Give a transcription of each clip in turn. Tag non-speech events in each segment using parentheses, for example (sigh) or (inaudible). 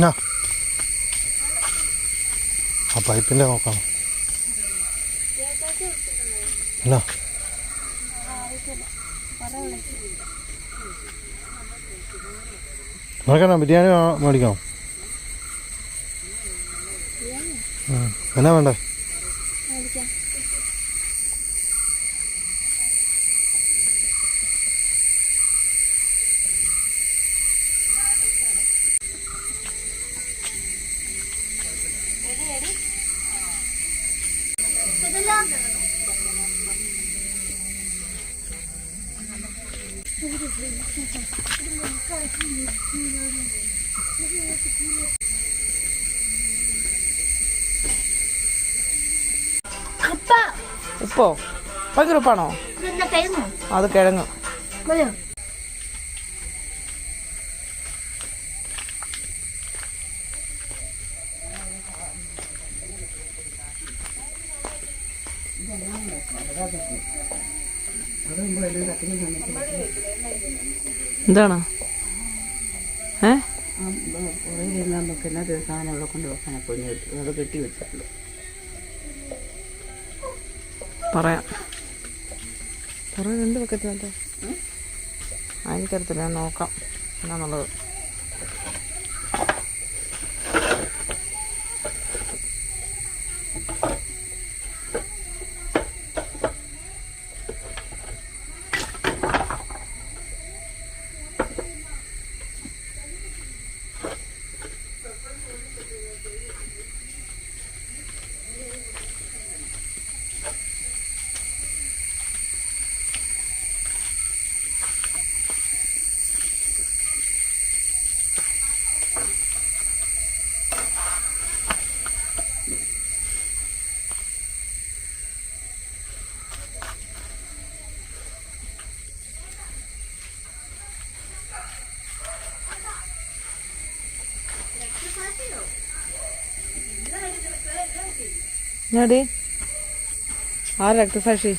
എന്നാ ആ പൈപ്പിന്റെ നോക്കാം. എന്നാ നിനക്കെന്നാ ബിരിയാണി മേടിക്കണം. എന്നാ വേണ്ടേ? ഉപ്പോ. ഭയങ്കര ഉപ്പാണോ? അത് കിഴങ്ങ്. എന്താണ്? നമുക്ക് എന്നാ സാധനം അവിടെ വെക്കണം വെക്കാനാ പൊഞ്ഞ് അത് കെട്ടി വെച്ചിട്ടുള്ളൂ പറയാം. പറയാം രണ്ട് വെക്കത്തില്ല എനിക്കറിയത്തില്ല ഞാൻ നോക്കാം. എന്നാന്നുള്ളത്. ഞാടി ആ രക്തസാക്ഷി?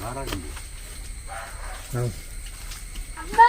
അമ്മേ അവിടെ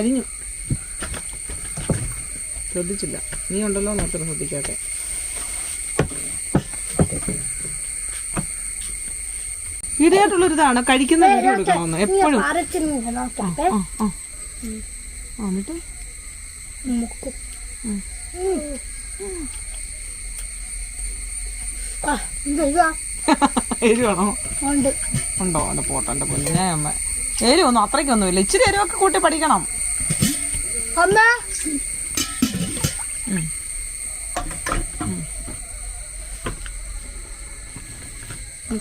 കരിഞ്ഞു. ശ്രദ്ധിച്ചില്ല. നീ ഉണ്ടല്ലോ നോക്കണം ശ്രദ്ധിക്കാട്ടെ. ഈടായിട്ടുള്ളൊരിതാണ് കഴിക്കുന്ന കൊടുക്കണമെന്ന് എപ്പോഴും. എന്നിട്ട്? എരിവാണോ? ഉണ്ട്. എന്റെ പോട്ടെ പൊന്നെ അമ്മ. എരിവൊന്നും അത്രയ്ക്കൊന്നുമില്ല. ഇച്ചിരി എരിവൊക്കെ കൂട്ടി പഠിക്കണം. അമ്മ?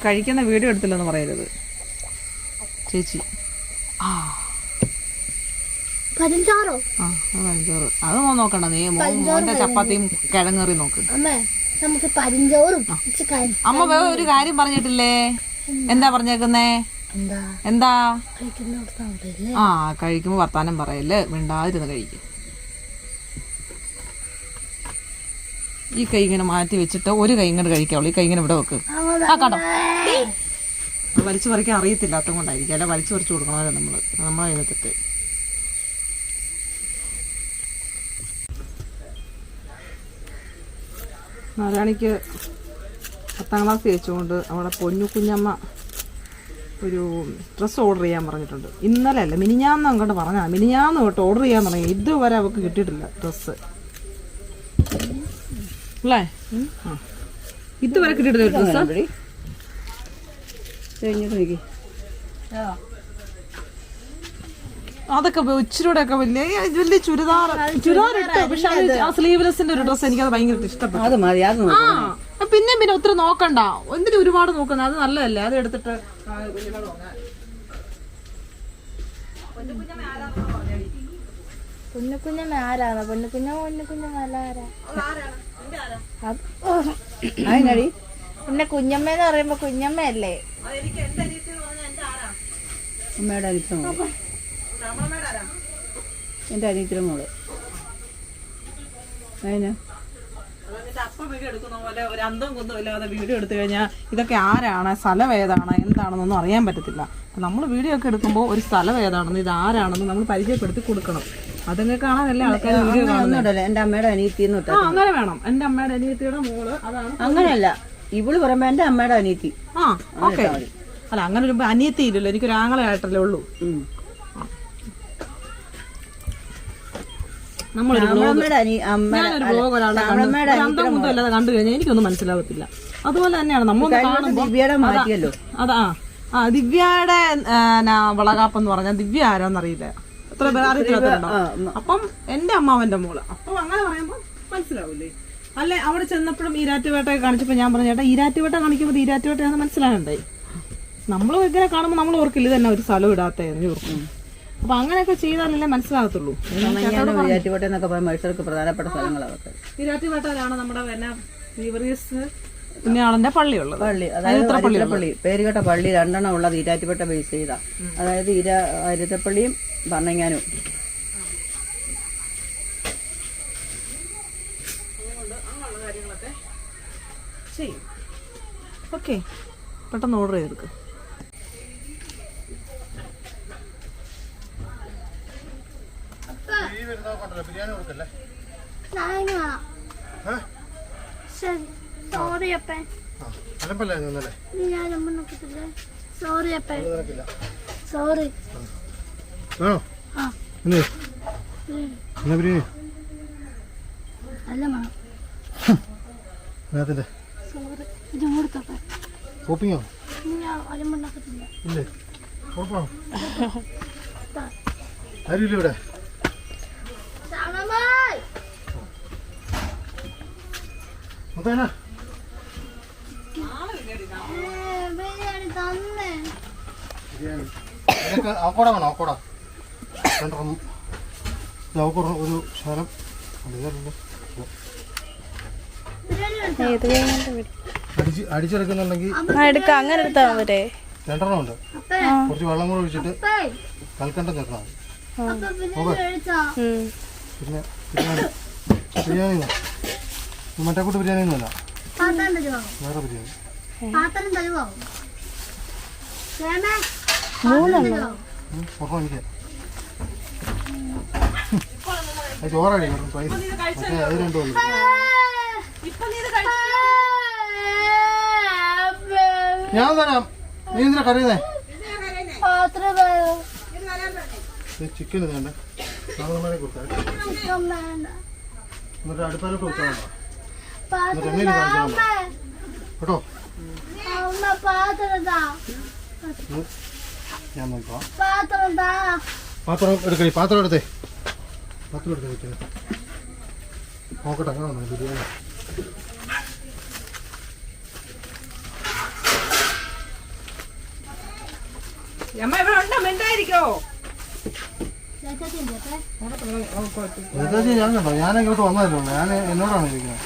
കഴിക്കുന്ന വീഡിയോ എടുത്തില്ലെന്ന് പറയരുത്. ചേച്ചി. ആ. പതിഞ്ചാറോ ആ അത് മോൻ നോക്കണ്ട നീ മോന്റെ ചപ്പാത്തിയും കിഴങ്ങറി നോക്ക്. അമ്മേ നമുക്ക് പതിഞ്ചോറും കഴി- അമ്മ വേറെ ഒരു കാര്യം പറഞ്ഞിട്ടില്ലേ? എന്താ പറഞ്ഞേക്കുന്നേ? എന്താ? ആ കഴിക്കുമ്പോ വർത്താനം പറയല്ലേ? മിണ്ടാതിരുന്ന് കഴിക്കും. ഈ കൈ ഇങ്ങനെ മാറ്റി വെച്ചിട്ട് ഒരു കൈ ഇങ്ങോട്ട് കഴിക്കാവുള്ളൂ. ഈ കൈ ഇങ്ങനെ ഇവിടെ വെക്ക്. ആ കടം വലിച്ചു പറിക്കാൻ അറിയത്തില്ലാത്തത് കൊണ്ടായിരിക്കും. അല്ല വലിച്ചു പറിച്ചു കൊടുക്കണമല്ലോ നമ്മൾ. നമ്മളെ അതിനകത്തിട്ട് നാരായണിക്ക് പത്താം ക്ലാസ് ജയിച്ചുകൊണ്ട് അവിടെ പൊന്നു കുഞ്ഞമ്മ ഒരു ഡ്രസ്സ് ഓർഡർ ചെയ്യാൻ പറഞ്ഞിട്ടുണ്ട്. ഇന്നലെ അല്ല മിനിഞ്ഞാന്ന് അങ്ങോട്ട് പറഞ്ഞാൽ മിനിഞ്ഞാന്ന് തൊട്ട് ഓർഡർ ചെയ്യാൻ തുടങ്ങി ഇതുവരെ അവൾക്ക് കിട്ടിയിട്ടില്ല ഡ്രസ്സ് അല്ലേ? ആ. ഇതുവരെ കിട്ടിയിട്ടില്ല ഡ്രസ്സ് അതൊക്കെ ഇച്ചിരൂടെ ഒക്കെ വലിയ വലിയ ചുരിദാർ ചുരിദാർ ഇട്ടോ പക്ഷെ അത് ആ സ്ലീവ്ലെസിന്റെ ഒരു ഡ്രസ്സ് എനിക്ക് അത് ഭയങ്കര ഇഷ്ടപ്പെട്ടു. അത് മതി അത് ആ. പിന്നെ പിന്നെ ഒത്തിരി നോക്കണ്ട. എന്തിനു ഒരുപാട് നോക്കണ്ട അത് നല്ലതല്ലേ? അത് എടുത്തിട്ട് ആരാണ്? അല്ല ആരാ? പിന്നെ കുഞ്ഞമ്മ എന്ന് പറയുമ്പോ കുഞ്ഞമ്മയല്ലേ? അമ്മയുടെ അനിത്ര മോൾ. എന്റെ അനിത്ര മോൾ. അതിന് അപ്പം വീഡിയോ എടുക്കുന്ന പോലെ ഒരു അന്തം കുന്തം ഇല്ലാതെ വീഡിയോ എടുത്തു കഴിഞ്ഞാൽ ഇതൊക്കെ ആരാണ്? സ്ഥലം ഏതാണ്? എന്താണെന്നൊന്നും അറിയാൻ പറ്റത്തില്ല. നമ്മൾ വീഡിയോ ഒക്കെ എടുക്കുമ്പോൾ ഒരു സ്ഥലം ഏതാണെന്ന് ഇത് ആരാണെന്ന് നമ്മൾ പരിചയപ്പെടുത്തി കൊടുക്കണം. അതൊക്കെ കാണാനല്ലേ ആൾക്കാർ വീഡിയോ കാണുന്നത് എന്റെ അമ്മയുടെ അനിയത്തി അങ്ങനെ വേണം. എന്റെ അമ്മയുടെ അനിയത്തിയുടെ മോൾ അതാണ് അങ്ങനെയല്ല ഇവൾ പറയുമ്പോ എന്റെ അമ്മയുടെ അനിയത്തി. ആ ഓക്കെ. അല്ല അങ്ങനെ ഒരു അനിയത്തി ഇല്ലല്ലോ എനിക്കൊരു ആങ്ങളെ ആയിട്ടല്ലേ ഉള്ളൂ ഉം. നമ്മളൊരു ശ്യാമളമ്മയുടെ അനി അമ്മയുടെ ഞാനൊരു ബ്ലോഗ് ഒരാളെ കണ്ടു ശ്യാമളമ്മയുടെ ഒരു അന്തം കുന്തം ഇല്ലാതെ കണ്ടു കഴിഞ്ഞാൽ എനിക്കൊന്നും മനസ്സിലാവത്തില്ല. അതുപോലെ തന്നെയാണ് നമ്മൾ കാണുമ്പോൾ അതാ ആ. ദിവ്യയുടെ വളകാപ്പ് എന്ന് പറഞ്ഞാൽ ദിവ്യ ആരാന്നറിയില്ല. എത്ര പേർ അറിയത്തില്ലാത്തോ അപ്പം എന്റെ അമ്മാവന്റെ മോൾ. അപ്പം അങ്ങനെ പറയുമ്പോ മനസ്സിലാവൂലേ അല്ലെ അവിടെ ചെന്നപ്പോഴും ഈരാറ്റുവേട്ടയൊക്കെ കാണിച്ചപ്പോ ഞാൻ പറഞ്ഞു ചേട്ടാ ഈരാറ്റുവേട്ട കാണിക്കുമ്പോൾ ഇത് ഈരാറ്റുവേട്ടയാണെന്ന് മനസ്സിലാകണ്ടേ നമ്മൾ ഇങ്ങനെ കാണുമ്പോൾ നമ്മൾ ഓർക്കില്ല ഇത് തന്നെ ഒരു സ്ഥലം ഇടാത്തതെന്ന് ഓർക്കും. അപ്പൊ അങ്ങനെയൊക്കെ ചെയ്താലല്ലേ മനസ്സിലാകത്തുള്ളൂ. ഞാൻ എന്നൊക്കെ പറയുമ്പോൾ മനുഷ്യർക്ക് പ്രധാനപ്പെട്ട സ്ഥലങ്ങളാണ് അതൊക്കെ. ഈരാറ്റുവേട്ടയിലാണ് നമ്മുടെ പിന്നെ ബീവറീസ് പുണ്യാളന്റെ പള്ളിയുള്ളത് പള്ളി അതായത് പള്ളി പേരുകെട്ട പള്ളി രണ്ടെണ്ണം ഉള്ളത് ഈരാറ്റുപെട്ട ബേസ് ചെയ്ത. അതായത് ഇര അരുതപ്പള്ളിയും ചെയ്യും. ഓക്കെ. പെട്ടെന്ന് ഓർഡർ ചെയ്തെടുക്ക്. ബിരിയാണി കൊടുക്കല്ലേ? സോറി അപ്പൻ സോറി അപ്പൻ സോറി ബിരിയാണി? ഷോപ്പിങ്ങോ ഇനി ഞാൻ അലമ്പുണ്ടാക്കത്തില്ല ഇല്ലേ? ആരുമില്ല (laughs) ഇവിടെ? മുത്തേനാ നിനക്ക് വേണോ? രണ്ടെണ്ണം ഒരു ശകലം. വിടും. അടിച്ച് അടിച്ചെടുക്കുന്നുണ്ടെങ്കിൽ ആ എടുക്കാം. അങ്ങനെ എടുത്താൽ പോരെ. രണ്ടെണ്ണം ഉണ്ട്. കുറച്ച് വെള്ളം കൂടെ ഒഴിച്ചിട്ട് കൽക്കണ്ടം അപ്പ ബിരിയാണി പിന്നെ ബിരിയാണി. ബിരിയാണി മറ്റേ കൂട്ട് ബിരിയാണി ഒന്നുമല്ല. വേറെ ബിരിയാണി. പൈസ മറ്റേ അത് രണ്ടും ഞാൻ തരാം. നീ എന്തിനാ കറിയുന്നേ ചിക്കൻ വേണ്ട. കൊടുത്താൽ എന്നിട്ട് അടുപ്പാലോട്ട് വെച്ചാൽ പാത്രം എണ്ണയിൽ കാണിച്ചാൽ അമ്മ കേട്ടോ. ഞാൻ നോക്കാം. പാത്രം എടുക്കണി പാത്രം എടുത്തേ. പാത്രം എടുത്തേ വെച്ചേ നോക്കട്ടെ അങ്ങനെ വന്നു ബിരിയാണി. അമ്മ ഇവിടെ ഉണ്ടോ? മിണ്ടായിരിക്കോ? ഞാൻ കണ്ടോ? ഞാൻ ഇങ്ങോട്ട് വന്നതല്ലോ ഞാൻ എന്നോടാണ് ഇരിക്കുന്നത്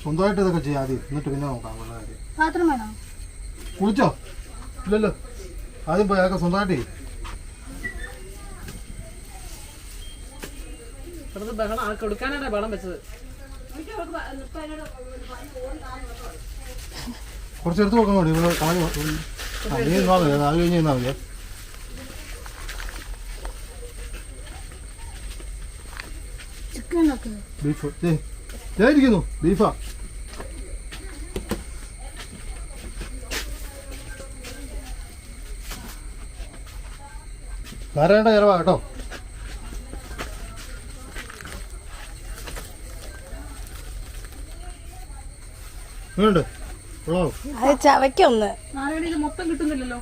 സ്വന്തമായിട്ട് ഇതൊക്കെ ചെയ്യാം ആദ്യം എന്നിട്ട് പിന്നെ നോക്കാം ഉള്ള കാര്യം പാത്രം വേണോ കുളിച്ചോ ഇല്ലല്ലോ ആദ്യം പോയി അതൊക്കെ സ്വന്തമായിട്ട് ബഹളം ആ കൊടുക്കാനാണ് ബഹളം വെച്ചത് കുറച്ച് എടുത്ത് നോക്കാൻ മതി. ഇവിടെ കളഞ്ഞു ആ, നീ നിന്നാ മതി. അത് കഴിഞ്ഞ് നിന്നാ മതിയേ ബീഫ്. ദേ ഇരിക്കുന്നു. ബീഫാ. നാരായണ ചിലവാ കേട്ടോ. വേണ്ട കൊള്ളാവോ അത് ചവയ്ക്കൊന്ന്. മൊത്തം കിട്ടുന്നില്ലല്ലോ.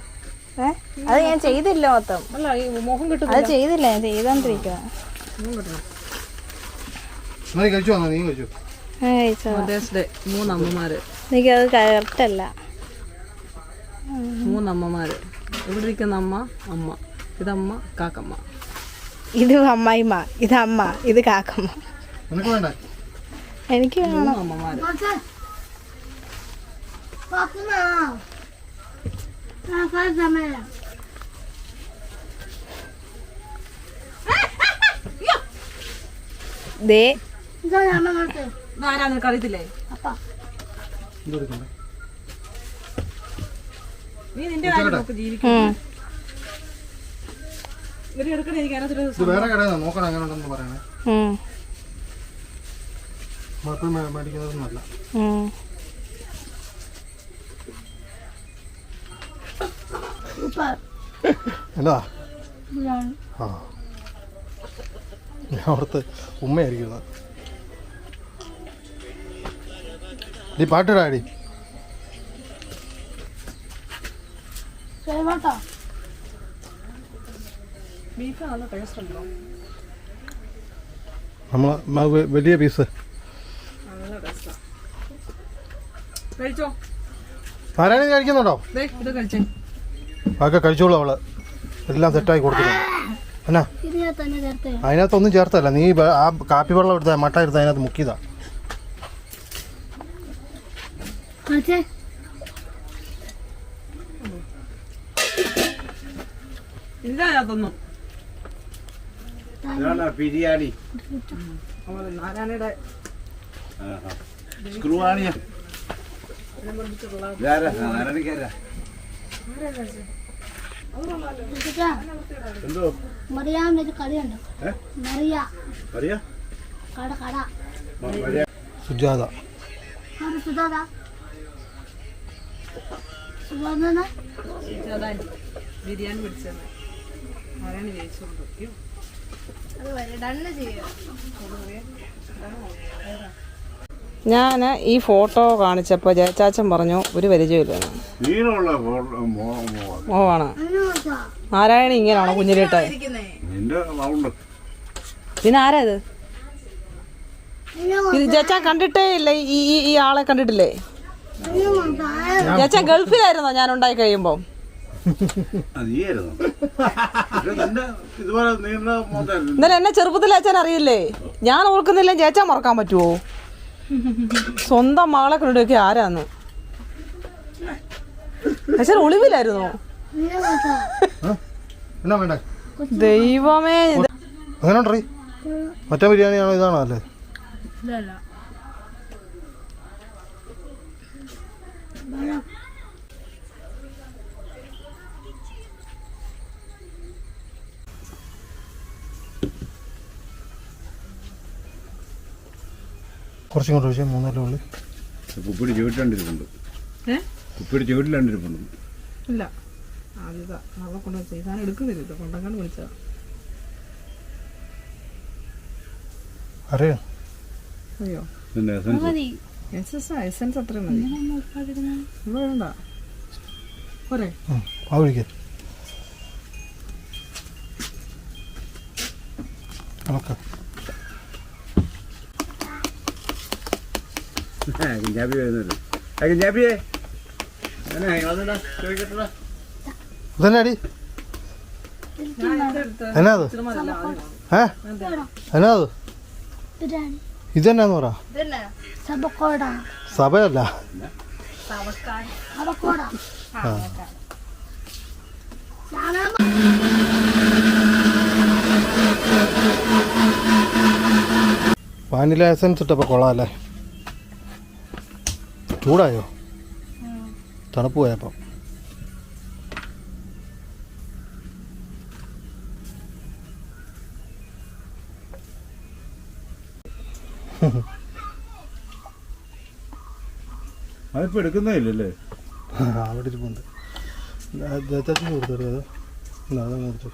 അത് ഞാൻ ചെയ്തില്ല മൊത്തം. അല്ല ഈ മോഹം കിട്ടും അത് ചെയ്തില്ല ഞാൻ ചെയ്തോണ്ടിരിക്കുക എന്നാ നീ കഴിച്ചു വന്നാ നീ കഴിച്ചു. കഴിച്ചോ. മദേഴ്സ് ഡേ മൂന്നമ്മമാര്. എനിക്കത് കറക്റ്റല്ല. മൂന്നമ്മമാര്. ഇവിടെ ഇരിക്കുന്ന അമ്മ? അമ്മ. ഇതമ്മ കാക്കമ്മ. ഇത് അമ്മായിമ്മ ഇത് അമ്മ ഇത് കാക്കമ്മ. എനിക്ക് വേണം. മൂന്നമ്മമാര്. പാത്രം പാത്രം fazla വേണം ദേ. നിനക്ക് അറിയത്തില്ലേ? നീ നിന്റെ കാര്യം നോക്ക് ജീവിക്കും. ഇവർ എടുക്കണേ എനിക്ക് അതിനകത്തൊരു വേറെ കടയിൽ നോക്കണം എങ്ങനെ ഉണ്ടെന്ന് പറയണേ. മക്കൾ മേടിക്കുന്നതൊന്നുമല്ല എന്താ ആ. ഞാൻ ഓർത്ത് ഉമ്മയായിരിക്കുന്നത് നീ പാട്ടിടാടി നമ്മൾ വലിയ പീസ് ആരാണ് കഴിക്കുന്നുണ്ടോ? ദേ ഇത് കഴിച്ചേ. അതൊക്കെ കഴിച്ചോളൂ അവൾ. എല്ലാം സെറ്റായി കൊടുത്തിട്ടുണ്ട്. എന്നാ? ഇതിനെ തന്നെ ചേർത്ത് അതിനകത്തൊന്നും ചേർത്തല്ല നീ ആ കാപ്പി വെള്ളം എടുത്ത മട്ട എടുത്ത അതിനകത്ത് മുക്കിയതാ. ബിരിയാണി? സ്ക്രൂ ആണിയാ? എന്തോ? മറിയാന്നൊരു കളിയുണ്ട്? മറിയ. അറിയാ കട കട. സുജാത. അത് സുധാന ബിരിയാണി പിടിച്ചത്. ആരാണ് ജയിച്ചു ഞാൻ ഈ ഫോട്ടോ കാണിച്ചപ്പോൾ ജയച്ചാച്ചൻ പറഞ്ഞു ഒരു മോ- മോവാണ്. നാരായണി ഇങ്ങനെയാണോ കുഞ്ഞിലിട്ട്? പിന്നെ ആരാ ഇത്? ഇത് ചേച്ചാ കണ്ടിട്ടേ ഇല്ല? ഈ ഈ- ആളെ കണ്ടിട്ടില്ലേ? ചേച്ചാ ഗൾഫിലായിരുന്നോ ഞാൻ ഉണ്ടായി കഴിയുമ്പോ ഇന്നലെ എന്നെ ചെറുപ്പത്തിൽ അച്ഛൻ അറിയില്ലേ? ഞാൻ ഓർക്കുന്നില്ല ചേച്ചാ മറക്കാൻ പറ്റുമോ സ്വന്തം മകളെ കൊണ്ടുപോയി ആരാന്ന്? അച്ഛൻ ഒളിവിലായിരുന്നോ? എന്നാ വേണ്ടേ? ദൈവമേ അങ്ങനെ ഉണ്ടറി മറ്റേ ബിരിയാണിയാണോ ഇതാണോ അല്ലേ? കുറച്ചും കൂടെ ഒഴിച്ച് മൂന്നര ഉള്ളി. കുപ്പിടി ചുവട്ടിലിരിപ്പുണ്ട് ഏ? കുപ്പിടി ചുവട്ടിലിരിപ്പുണ്ട് ഇല്ല. ആദ്യതാ. അവളെ കൊണ്ട് ചെയ്താൻ എടുക്കുന്നില്ല ഇത്. കൊണ്ടങ്ങാണ്ട് വിളിച്ചതാ. അറിയാം? അയ്യോ എസൻസ് എസൻസ് അത്രയും മതി. ഇവിടെ വേണ്ട. പോരെ. ആ ഒഴിക്കേ നമുക്ക് എന്നാ വന്നെടാ ചോദിക്കട്ടെടാ. ഇതന്നെ അടി? എന്നാ അത്? ഏ? എന്നാ അത്? ബിരിയാണി ഇതെന്നാന്ന് പറ. സബക്കോട. സഭയല്ല. വാനില എസൻസ് ഇട്ടപ്പോൾ കൊള്ളാമല്ലേ ചൂടായോ തണുപ്പ് പോയപ്പം അതിപ്പോ എടുക്കുന്നേ ഇല്ലല്ലേ അവിടെ ഇരിപ്പുണ്ട് ദത്തത്തിന് കൊടുത്തറിയോ അത് മേടിച്ചോ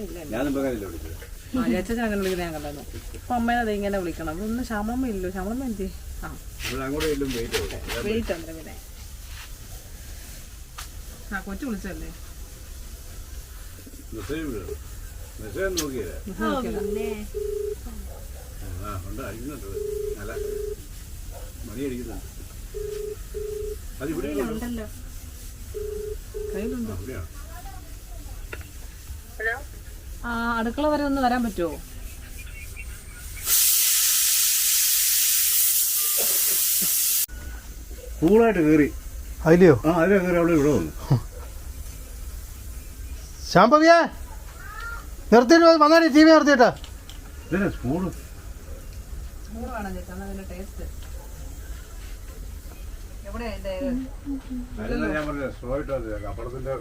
കൊടുത്തു ഞാൻ മുമ്പ് വിളിച്ചത് ചേച്ചൻ അങ്ങനെ വിളിക്കുന്നത് ഞാൻ കണ്ടായിരുന്നു. അപ്പൊ അമ്മേനെ അത് ഇങ്ങനെ വിളിക്കണം. അവിടെ ഒന്ന് ശ്യാമമ്മ ഇല്ലോ ശ്യാമമ്മ എന്ത്? ആ. വെയിറ്റ് ഉണ്ട് പിന്നെ. ആ കൊച്ചു വിളിച്ചല്ലേ. കയ്യിലുണ്ടോ? ആ അടുക്കള വരെ ഒന്ന് വരാൻ പറ്റുമോ കൂളായിട്ട് കയറി അതിലെയോ? ആ അതിലെ കയറി അവിടെ ഇവിടെ വന്നു. ശാമ്പവിയേ നിർത്തിയിട്ട് വന്നാലേ ടി വി നിർത്തിയിട്ടാ. സ്പൂണ് ഞാൻ പറഞ്ഞ സ്ലോ. കപ്പടത്തിന്റെ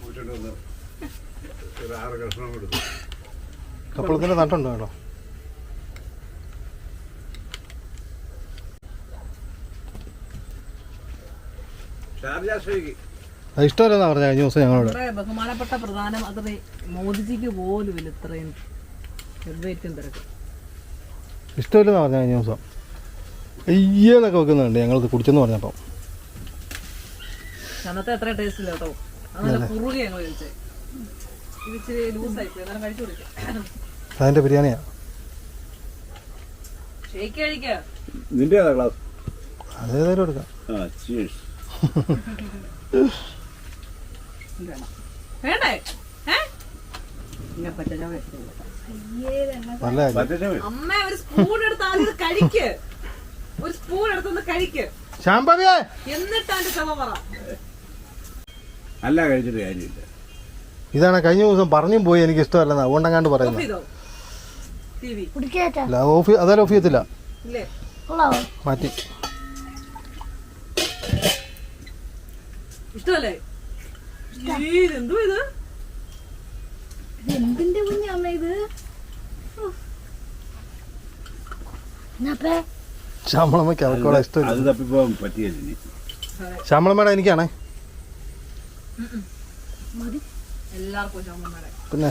കൂട്ടിട്ട് വന്ന് ഒരു ആറ് കഷ്ണം കൊടുത്തു. കപ്പളത്തിന്റെ തട്ടുണ്ടോ കേട്ടോ ഷാർജ ഷേക്ക് അത് ഇഷ്ടമല്ലെന്നാ പറഞ്ഞ കഴിഞ്ഞ ദിവസം ഞങ്ങളോട്. നമ്മുടെ ബഹുമാനപ്പെട്ട പ്രധാനമന്ത്രി മോദിജിക്ക് പോലും ഇല്ല ഇത്രയും വെയിറ്റും തിരക്ക്. ഇഷ്ടമില്ലെന്നാ പറഞ്ഞ കഴിഞ്ഞ ദിവസം. അയ്യെന്നൊക്കെ വെക്കുന്നുണ്ട് ഞങ്ങൾ കുടിച്ചെന്ന് പറഞ്ഞപ്പം. അന്നത്തെ അത്ര ടേസ്റ്റ് ഇല്ല കേട്ടോ. അങ്ങനെ കുറുകി ഞങ്ങൾ കഴിച്ചേ. അതിന്റെ ബിരിയാണിയാ? നിന്റെ ക്ലാസ് അതേതായാലും എടുക്കാം. വേണ്ടേ? അമ്മ ഒരു സ്പൂൺ എടുത്ത് ആദ്യം ഇത് കഴിക്ക്. ഒരു സ്പൂൺ എടുത്തൊന്ന് കഴിക്ക്. ശാംഭവിയേ എന്നിട്ട് അതിന്റെ പറ. അല്ല കഴിച്ചിട്ട് കാര്യമില്ല. ഇതാണ് കഴിഞ്ഞ ദിവസം പറഞ്ഞും പോയി എനിക്ക് ഇഷ്ടമല്ലെന്ന്. അതുകൊണ്ടങ്ങാണ്ട് പറയുന്നത് ഓഫ് അതായാലും ഓഫ് ചെയ്യത്തില്ല. മാറ്റി. ഇഷ്ടമല്ലേ? ഇത് ഇത്? എന്തിന്റെ കുഞ്ഞാമ്മ ഇത്? ശ്യാമളമ്മയ്ക്ക് അവർക്കോടെ ഇഷ്ടമില്ല. ശ്യാമളമ്മയുടെ എനിക്കാണേ. മതി. പിന്നെ?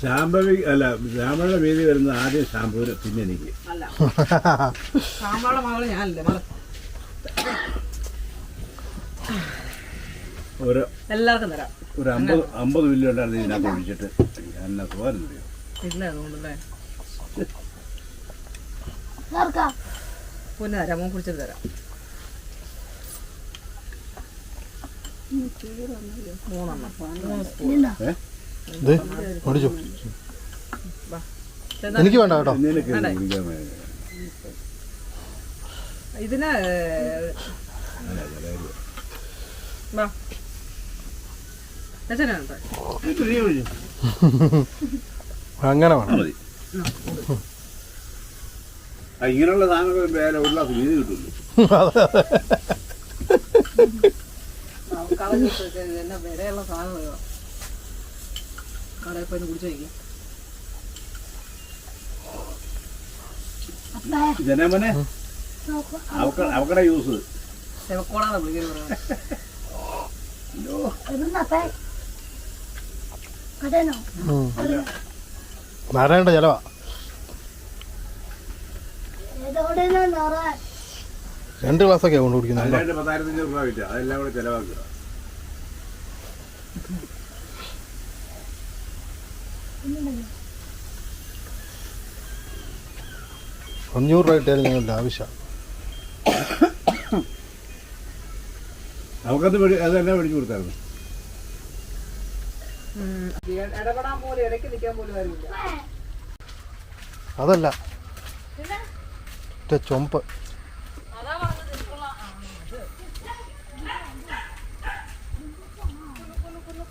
ശാംഭവി അല്ല ശ്യാമയുടെ വീതി വരുന്ന ആദ്യം ശാംഭൂര് പിന്നെ എനിക്ക്. (laughs) ഒരു എല്ലാവർക്കും തരാം. ഒരു അമ്പത് അമ്പത് മില്ലി ഉണ്ടായിരുന്നു ഇതിനകത്ത് ഒഴിച്ചിട്ട്. ഞാൻ പോകാനറിയോ ഇല്ല അതുകൊണ്ടല്ലേ പിന്നെ തരാം മോൻ കുടിച്ചിട്ട് തരാം. എനിക്ക് വേണ്ട കേട്ടോ. ഇതിന്. അങ്ങനെ വേണം. മതി. ആ, ഇങ്ങനെയുള്ള സാധനങ്ങൾ വേറെ ഒരു ഗ്ലാസ് എന്നെ വിലയുള്ള കടയിൽ പോയി കുടിച്ചു വയ്ക്കും അപ്പേ. ജനമനെ നോക്കൂ അവക്ക അവക്കടെ യൂസ് വിളിക്കുന്നത് നാരായണ ചെലവാ. രണ്ട് ഗ്ലാസ്സൊക്കെ കൊണ്ട് കുടിക്കുന്നത് പത്തായിരത്തി അഞ്ഞൂറ് രൂപ കിട്ടുക അതെല്ലാം കൂടെ ചെലവാക്കുക. അഞ്ഞൂറ് രൂപ ഇട്ടാലും ഞങ്ങളുടെ ആവശ്യം. നമുക്കത് മേടി അതെല്ലാം മേടിച്ചു കൊടുത്തായിരുന്നു. അതല്ല. മറ്റേ ചൊമ്പ് എന്നിട്ട് കൊടേനോ എന്നാ അപ്പ കൊണ്ട് വെച്ചോ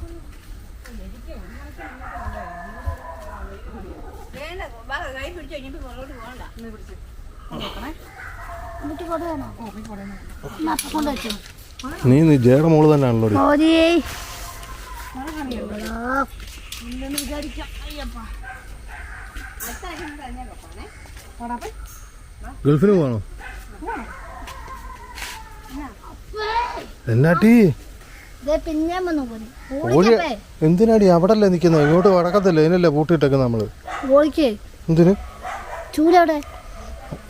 നീ നീ ജയുടെ മോൾ തന്നെയാണല്ലോ ഗൾഫിന് പോകണോ എന്നാട്ടി ഇതേ എന്തിനാടി അവിടെ അല്ലേ നിൽക്കുന്നത് ഇങ്ങോട്ട് വടക്കത്തല്ലേ ഇതിനല്ലേ പൂട്ടിട്ടൊക്കെ നമ്മൾ. ഓടിക്കേ. എന്തിന്? ചൂലവിടെ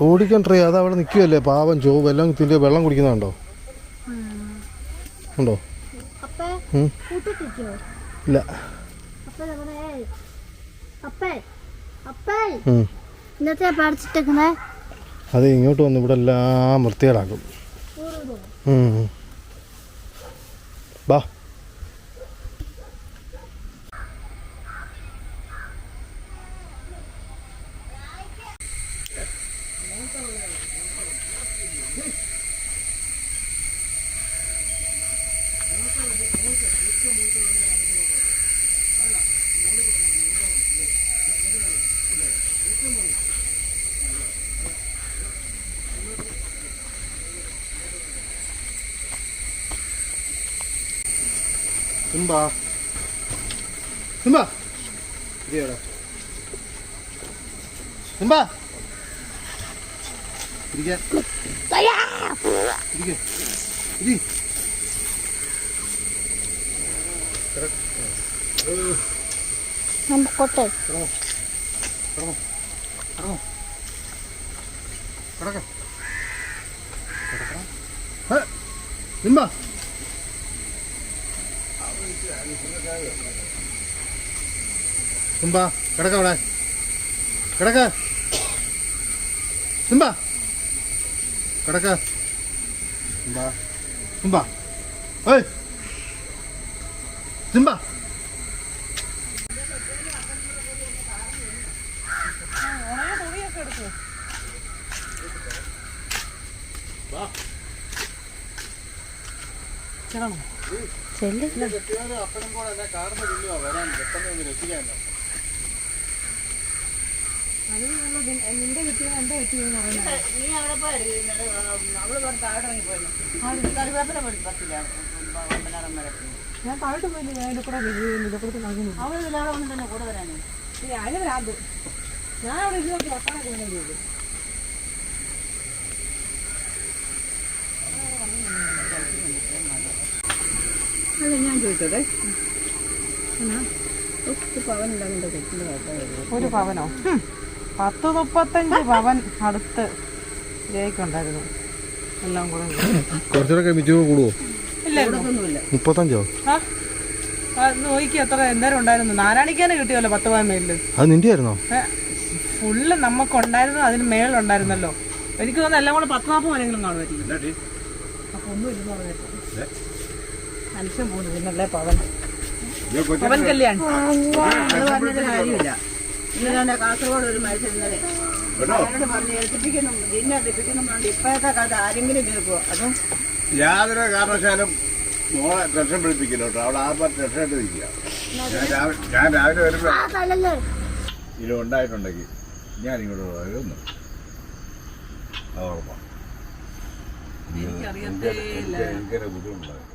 ഓടിക്കാൻ ട്രൈ അത് അവിടെ നിൽക്കുകയല്ലേ പാവം ചോ എല്ലാം തിന്റെ വെള്ളം കുടിക്കുന്നുണ്ടോ ഉണ്ടോ? ഇല്ല. അത് ഇങ്ങോട്ട് വന്ന് ഇവിടെ എല്ലാം വൃത്തികേടാക്കും. বাহ ബാ സിംബ സിംബ ഇരിയടാ സിംബ ഇരിക്കാൻ ഇരിക്ക്. ഇരി. കൊട്ടെ കിടക്ക കിടക്കണം. ഹേ, സിംബ കിടക്ക അവിടെ കിടക്ക സിംബ കിടക്ക സിംബ സിംബ ഏയ് സിംബ ചെല്ല് അപ്പനും കൂടെ എന്നെ തുല്യമാ വരാൻ പെട്ടെന്ന് ഒന്ന് രക്ഷിക്കാമല്ലോ അത് നിന്റെ കിട്ടിയത് നീ അവൾ ഞാൻ താഴോട്ട് പോയില്ല ഞാൻ എന്റെ കൂടെ ഇതൊക്കെ നൽകുന്നു അവൾ ഇതിലവിടെ വന്ന് തന്നെ കൂടെ വരാനേ അതിന് ഭ്രാന്ത് ഞാൻ അവിടെ ഇരുന്ന് വർത്താനൊക്കെ വേണം ചെയ്തു അല്ല ഞാൻ ചോദിച്ചോട്ടെ എന്റെ കൊച്ചിന്റെ ഒരു പവനോ. പത്ത് മുപ്പത്തഞ്ച് പവൻ അടുത്ത് ജയിക്കുണ്ടായിരുന്നു എല്ലാം കൂടെ കുറച്ചുകൂടെ മിച്ചോ കൂടുവോ? മുപ്പത്തഞ്ചോ? നോക്കി എത്ര എന്തേരം ഉണ്ടായിരുന്നു? നാരായണിക്കാനെ കിട്ടിയല്ലോ പത്ത് പവൻ മേലിൽ. അത് നിന്റെ ആയിരുന്നോ ഫുള്ള് നമുക്ക് ഉണ്ടായിരുന്നു അതിന് മേളുണ്ടായിരുന്നല്ലോ എനിക്ക് തോന്നുന്നു എല്ലാം കൂടെ പത്ത് നാൽപ്പത് വരെങ്കിലും കാണുമായിരിക്കും. അപ്പൊ ഒന്നും ഇല്ലെന്ന് പറഞ്ഞേക്കാം. മനുഷ്യൻ പോകുന്നു പിന്നല്ലേ പവൻ. പവൻ കല്യാൺ. അത് പറഞ്ഞിട്ട് കാര്യമില്ല. ഇന്നലെ കാസർഗോഡ് ഒരു മത്സരം ഇന്നലെ. അവരോട് പറഞ്ഞ് ഏൽപ്പിക്കണം ജിന്നെ ഏൽപ്പിക്കണം പറഞ്ഞു ഇപ്പോഴത്തെ കഥ ആരെങ്കിലും കേൾക്കുമോ അതും യാതൊരു കാരണവശാലും മോളെ ടെൻഷൻ പിടിപ്പിക്കില്ല കേട്ടോ. അവിടെ ആ ടെൻഷൻ ആയിട്ട് ഞാൻ രാവിലെ ഞാൻ രാവിലെ വരുമ്പോൾ ഇത് ഉണ്ടായിട്ടുണ്ടെങ്കിൽ ഞാൻ ഇങ്ങോട്ട് വരുന്നു. അതോടൊപ്പം ഉറപ്പാണ് എനിക്കറിയത്തേ ഇല്ല. എനിക്കൊരു ബുദ്ധിമുട്ടുണ്ടായിരുന്നു